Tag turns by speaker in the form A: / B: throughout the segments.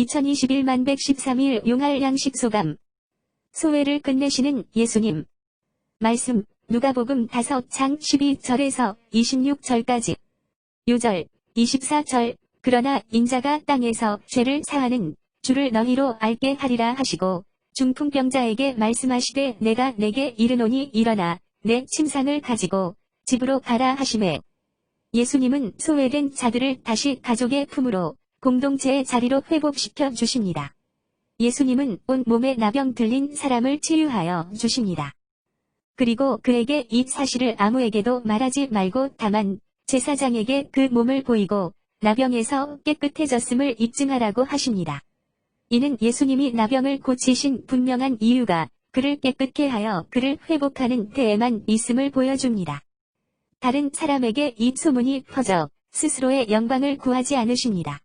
A: 2021만 113일 용할 양식 소감. 소회를 끝내시는 예수님. 말씀, 누가복음 5장 12절에서 26절까지. 요절, 24절, 그러나 인자가 땅에서 죄를 사하는 주를 너희로 알게 하리라 하시고, 중풍병자에게 말씀하시되 내가 내게 이르노니 일어나 내 침상을 가지고 집으로 가라 하심에 예수님은 소외된 자들을 다시 가족의 품으로 공동체의 자리로 회복시켜 주십니다. 예수님은 온 몸에 나병 들린 사람을 치유하여 주십니다. 그리고 그에게 이 사실을 아무에게도 말하지 말고 다만 제사장에게 그 몸을 보이고 나병에서 깨끗해졌음을 입증하라고 하십니다. 이는 예수님이 나병을 고치신 분명한 이유가 그를 깨끗게 하여 그를 회복하는 데에만 있음을 보여줍니다. 다른 사람에게 이 소문이 퍼져 스스로의 영광을 구하지 않으십니다.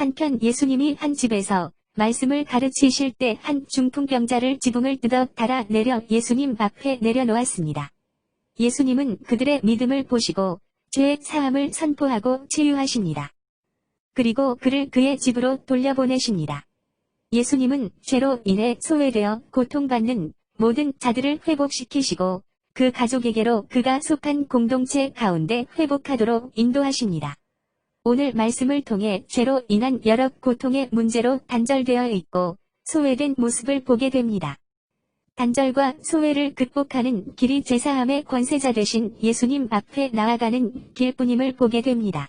A: 한편 예수님이 한 집에서 말씀을 가르치실 때 한 중풍병자를 지붕을 뜯어 달아 내려 예수님 앞에 내려놓았습니다. 예수님은 그들의 믿음을 보시고 죄의 사함을 선포하고 치유하십니다. 그리고 그를 그의 집으로 돌려보내십니다. 예수님은 죄로 인해 소외되어 고통받는 모든 자들을 회복시키시고 그 가족에게로 그가 속한 공동체 가운데 회복하도록 인도하십니다. 오늘 말씀을 통해 죄로 인한 여러 고통의 문제로 단절되어 있고 소외된 모습을 보게 됩니다. 단절과 소외를 극복하는 길이 제사함의 권세자 되신 예수님 앞에 나아가는 길뿐임을 보게 됩니다.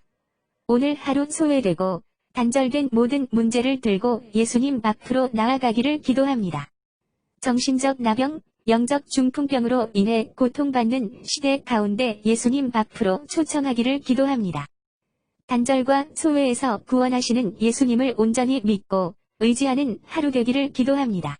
A: 오늘 하루 소외되고 단절된 모든 문제를 들고 예수님 앞으로 나아가기를 기도합니다. 정신적 나병, 영적 중풍병으로 인해 고통받는 시대 가운데 예수님 앞으로 초청하기를 기도합니다. 단절과 소외에서 구원하시는 예수님을 온전히 믿고 의지하는 하루 되기를 기도합니다.